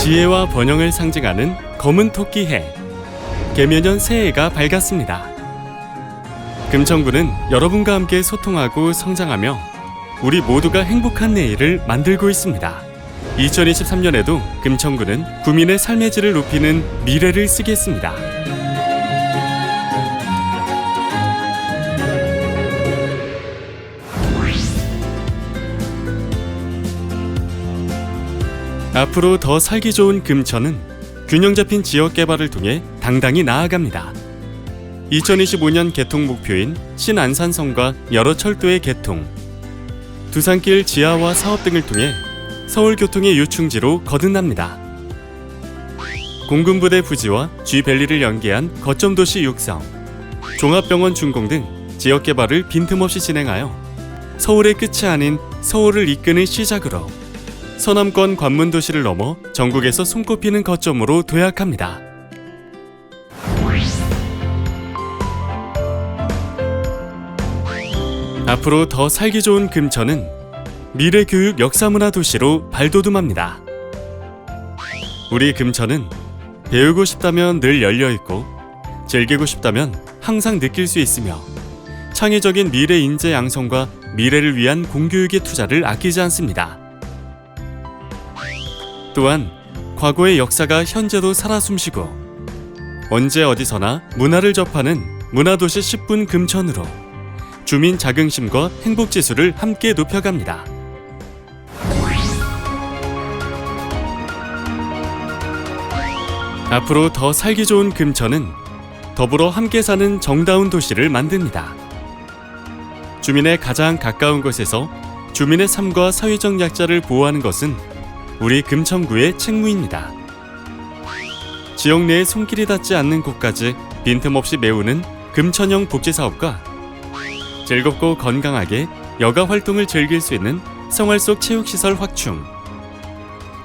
지혜와 번영을 상징하는 검은 토끼 해. 개면연 새해가 밝았습니다. 금천구는 여러분과 함께 소통하고 성장하며 우리 모두가 행복한 내일을 만들고 있습니다. 2023년에도 금천구는 구민의 삶의 질을 높이는 미래를 쓰겠습니다. 앞으로 더 살기 좋은 금천은 균형 잡힌 지역 개발을 통해 당당히 나아갑니다. 2025년 개통 목표인 신안산성과 여러 철도의 개통, 두산길 지하화 사업 등을 통해 서울 교통의 유충지로 거듭납니다. 공군부대 부지와 G밸리를 연계한 거점 도시 육성, 종합병원 준공 등 지역 개발을 빈틈없이 진행하여 서울의 끝이 아닌 서울을 이끄는 시작으로 서남권 관문 도시를 넘어 전국에서 손꼽히는 거점으로 도약합니다. 앞으로 더 살기 좋은 금천은 미래 교육 역사문화 도시로 발돋움합니다. 우리 금천은 배우고 싶다면 늘 열려 있고 즐기고 싶다면 항상 느낄 수 있으며 창의적인 미래 인재 양성과 미래를 위한 공교육의 투자를 아끼지 않습니다. 또한 과거의 역사가 현재도 살아 숨쉬고 언제 어디서나 문화를 접하는 문화도시 10분 금천으로 주민 자긍심과 행복 지수를 함께 높여갑니다. 앞으로 더 살기 좋은 금천은 더불어 함께 사는 정다운 도시를 만듭니다. 주민의 가장 가까운 곳에서 주민의 삶과 사회적 약자를 보호하는 것은 우리 금천구의 책무입니다. 지역 내에 손길이 닿지 않는 곳까지 빈틈없이 메우는 금천형 복지사업과 즐겁고 건강하게 여가 활동을 즐길 수 있는 생활 속 체육시설 확충,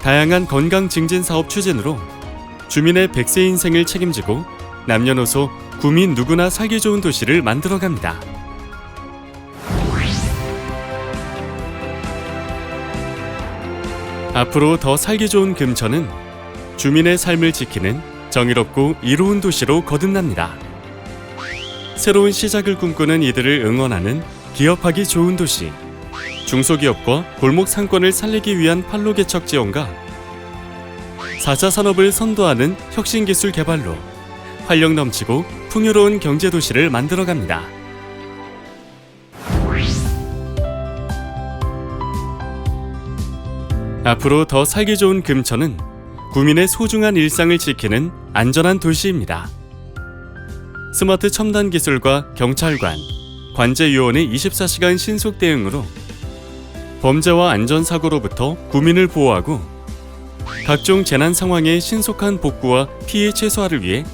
다양한 건강 증진 사업 추진으로 주민의 100세 인생을 책임지고 남녀노소 구민 누구나 살기 좋은 도시를 만들어갑니다. 앞으로 더 살기 좋은 금천은 주민의 삶을 지키는 정의롭고 이로운 도시로 거듭납니다. 새로운 시작을 꿈꾸는 이들을 응원하는 기업하기 좋은 도시, 중소기업과 골목 상권을 살리기 위한 판로 개척 지원과 4차 산업을 선도하는 혁신기술 개발로 활력 넘치고 풍요로운 경제 도시를 만들어갑니다. 앞으로 더 살기 좋은 금천은 구민의 소중한 일상을 지키는 안전한 도시입니다. 스마트 첨단 기술과 경찰관, 관제요원의 24시간 신속 대응으로 범죄와 안전사고로부터 구민을 보호하고 각종 재난 상황의 신속한 복구와 피해 최소화를 위해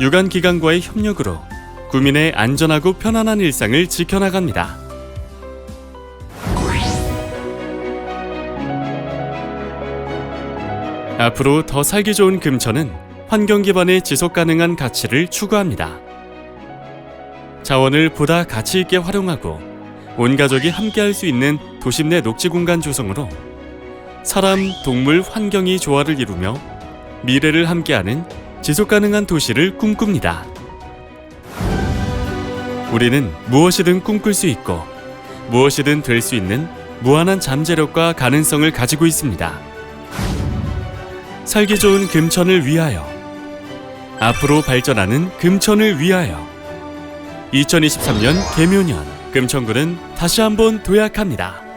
유관 기관과의 협력으로 구민의 안전하고 편안한 일상을 지켜나갑니다. 앞으로 더 살기 좋은 금천은 환경 기반의 지속 가능한 가치를 추구합니다. 자원을 보다 가치 있게 활용하고 온 가족이 함께 할 수 있는 도심 내 녹지 공간 조성으로 사람, 동물, 환경이 조화를 이루며 미래를 함께하는 지속 가능한 도시를 꿈꿉니다. 우리는 무엇이든 꿈꿀 수 있고 무엇이든 될 수 있는 무한한 잠재력과 가능성을 가지고 있습니다. 살기 좋은 금천을 위하여 앞으로 발전하는 금천을 위하여 2023년 개묘년 금천구는 다시 한번 도약합니다.